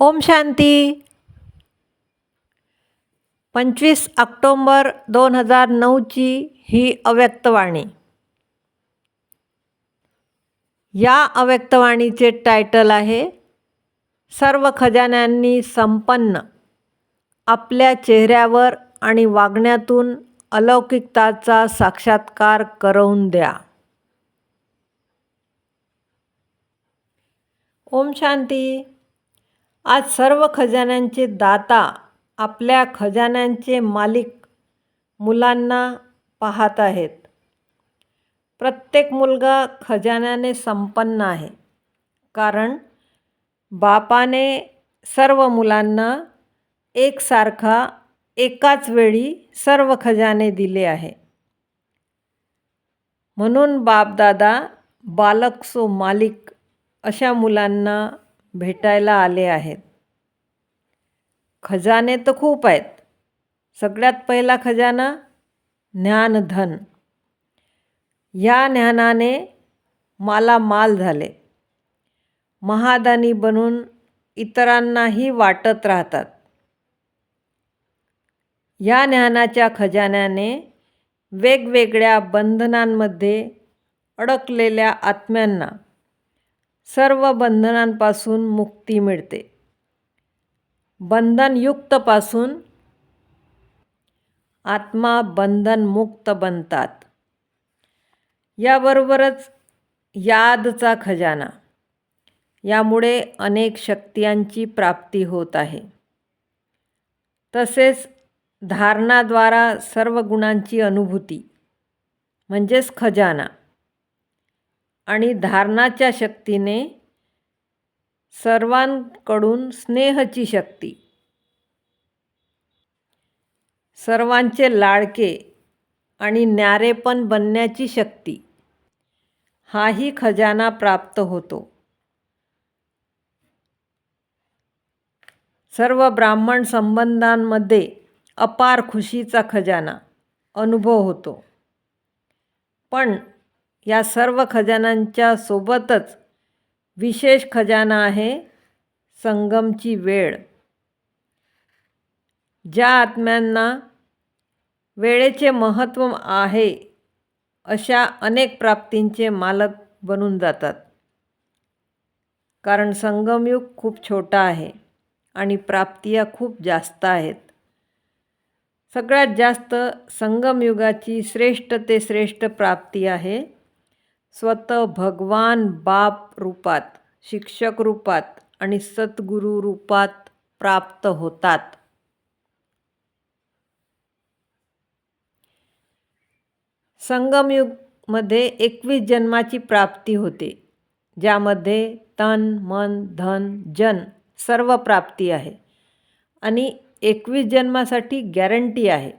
ओम शांती. पंचवीस ऑक्टोंबर दोन हजार नऊची ही अव्यक्तवाणी या अव्यक्तवाणीचे टायटल आहे सर्व खजान्यांनी संपन्न आपल्या चेहऱ्यावर आणि वागण्यातून अलौकिकताचा साक्षात्कार करवून द्या. ओम शांती. आज सर्व खजान्यांचे दाता आपल्या खजान्यांचे मालिक मुलांना पाहत आहेत. प्रत्येक मुलगा खजान्याने संपन्न आहे. कारण बापाने सर्व मुलांना एकसारखा एकाच वेळी सर्व खजाने दिले आहे. म्हणून बापदादा बालक सो मालिक अशा मुलांना भेटायला आले आहेत. खजाने तर खूप आहेत. सगळ्यात पहिला खजाना ज्ञानधन. या ज्ञानाने माला माल झाले. महादानी बनून इतरांनाही वाटत राहतात. या ज्ञानाच्या खजान्याने वेगवेगळ्या बंधनांमध्ये अडकलेल्या आत्म्यांना सर्व बंधनांपासून मुक्ती मिळते. बंधनयुक्तपासून आत्मा बंधनमुक्त बनतात. याबरोबरच यादचा खजाना यामुळे अनेक शक्तियांची प्राप्ती होत आहे. तसेच धारणाद्वारा सर्व गुणांची अनुभूती म्हणजेच खजाना आणि धारणाच्या शक्तीने सर्वांकडून स्नेहची शक्ती. सर्वांचे लाडके आणि न्यारेपण बनण्याची शक्ती. हाही खजाना प्राप्त होतो. सर्व ब्राह्मण संबंधांमध्ये अपार खुशीचा खजाना अनुभव होतो. पण या सर्व खजानांच्या सोबतच विशेष खजाना आहे संगमची वेळ. ज्या आत्म्यांना वेळेचे महत्त्व आहे अशा अनेक प्राप्तींचे मालक बनून जातात. कारण संगमयुग खूप छोटा आहे आणि प्राप्तिया खूप जास्त आहेत. सगळ्यात जास्त संगमयुगाची श्रेष्ठ ते श्रेष्ठ प्राप्ती आहे स्वतः भगवान बाप रूपात शिक्षक रूपात आणि सद्गुरू रूपात प्राप्त होतात. संगमयुगमध्ये एकवीस जन्माची प्राप्ती होते ज्यामध्ये तन मन धन जन सर्व प्राप्ती आहे आणि एकवीस जन्मासाठी गॅरंटी आहे.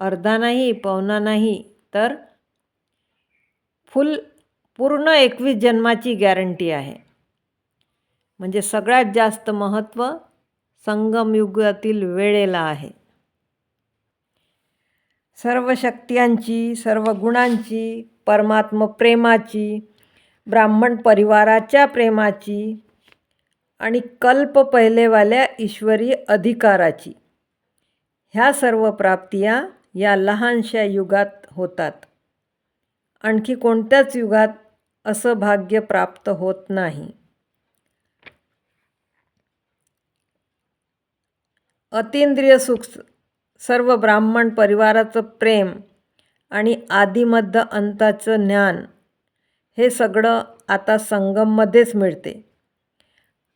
अर्धा नाही पवना नाही तर फुल पूर्ण एकवीस जन्माची गॅरंटी आहे. म्हणजे सगळ्यात जास्त महत्त्व संगमयुगातील वेळेला आहे. सर्व शक्त्यांची सर्व गुणांची परमात्म प्रेमाची ब्राह्मण परिवाराच्या प्रेमाची आणि कल्प पहिलेवाल्या ईश्वरी अधिकाराची. ह्या सर्व प्राप्तिया या लहानशा युगात होतात. आणखी कोणत्याच युगात असं भाग्य प्राप्त होत नाही. अतिंद्रिय सुख सर्व ब्राह्मण परिवाराचं प्रेम आणि आदिमध्य अंताचं ज्ञान हे सगळं आता संगममध्येच मिळते.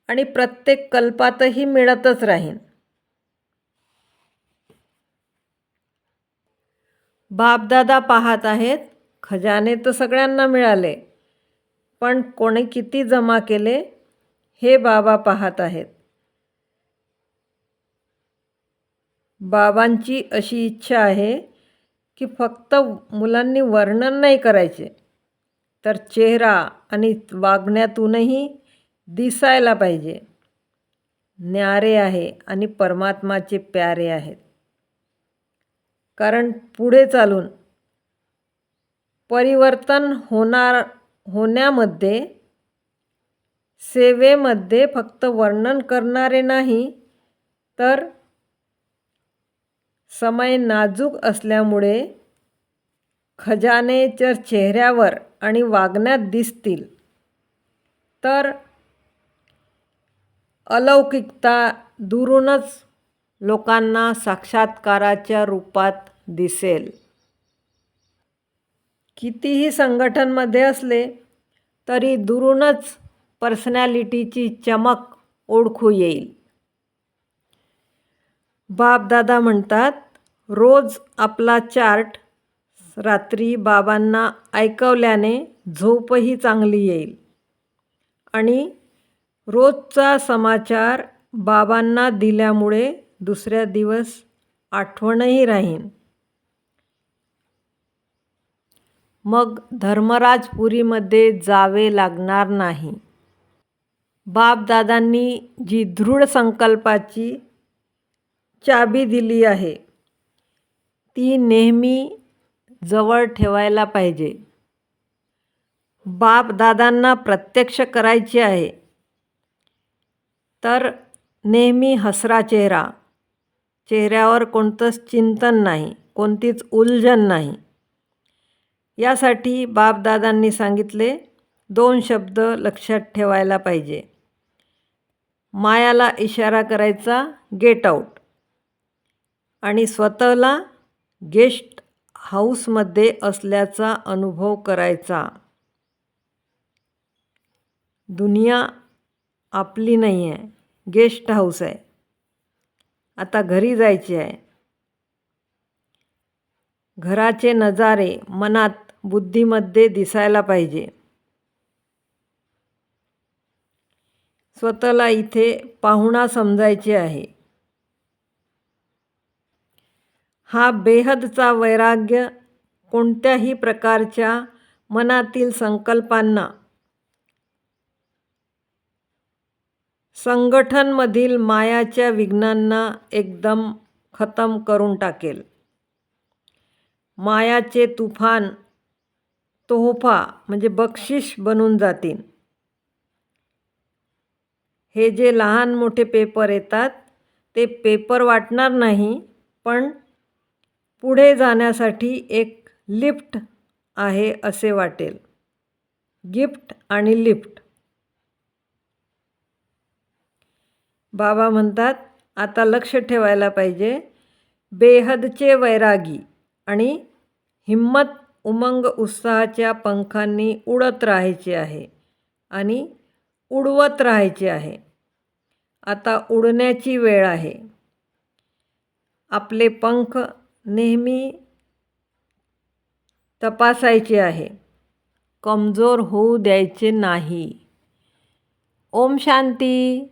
आणि प्रत्येक कल्पातही मिळतच राहीन. बापदादा पाहत आहेत खजाने तर सगळ्यांना मिळाले. पण कोणी किती जमा केले हे बाबा पाहत आहेत. बाबांची अशी इच्छा आहे की फक्त मुलांनी वर्णन नाही करायचे तर चेहरा आणि वागण्यातूनही दिसायला पाहिजे. न्यारे आहे आणि परमात्माचे प्यारे आहेत. कारण पुढे चालून परिवर्तन होणार होण्यामध्ये सेवेमध्ये फक्त वर्णन करणारे नाही तर समय नाजूक असल्यामुळे खजाने जर चेहऱ्यावर आणि वागण्यात दिसतील. तर अलौकिकता दुरूनच लोकांना साक्षात्काराच्या रूपात दिसेल. कितीही संघटनमध्ये असले तरी दुरूनच पर्सनॅलिटीची चमक ओळखू येईल. बापदादा म्हणतात रोज आपला चार्ट रात्री बाबांना ऐकवल्याने झोपही चांगली येईल. आणि रोजचा समाचार बाबांना दिल्यामुळे दुसऱ्या दिवस आठवणही राहीन. मग धर्मराजपुरीमध्ये जावे लागणार नाही. बापदादांनी जी दृढ संकल्पाची चाबी दिली आहे ती नेहमी जवळ ठेवायला पाहिजे. बापदादांना प्रत्यक्ष करायची आहे तर नेहमी हसरा चेहरा. चेहऱ्यावर कोणतंच चिंतन नाही कोणतीच उलझन नाही. यासाठी बापदादांनी सांगितले दोन शब्द लक्षात ठेवायला पाहिजे. मायाला इशारा करायचा गेट आऊट आणि स्वतःला गेस्ट हाऊसमध्ये असल्याचा अनुभव करायचा. दुनिया आपली नाही आहे गेस्ट हाऊस आहे. आता घरी जायचे आहे. घराचे नजारे मनात बुद्धीमध्ये दिसायला पाहिजे. स्वतःला इथे पाहुणा समजायचे आहे. हा बेहदचा वैराग्य कोणत्याही प्रकारच्या मनातील संकल्पांना संगठनमधील मायाच्या विघ्नांना एकदम खतम करून टाकेल. मायाचे तुफान तोहफा म्हणजे बक्षीस बनून जातील. हे जे लहान मोठे पेपर येतात ते पेपर वाटणार नाही पण पुढे जाण्यासाठी एक लिफ्ट आहे असे वाटेल. गिफ्ट आणि लिफ्ट. बाबा म्हणतात आता लक्ष ठेवायला पाहिजे. बेहदचे वैरागी आणि हिम्मत उमंग उत्साहाच्या पंखांनी उडत राहायचे आहे आणि उडवत राहायचे आहे. आता उडण्याची वेळ आहे. आपले पंख नेहमी तपासायचे आहे. कमजोर होऊ द्यायचे नाही. ओम शांती.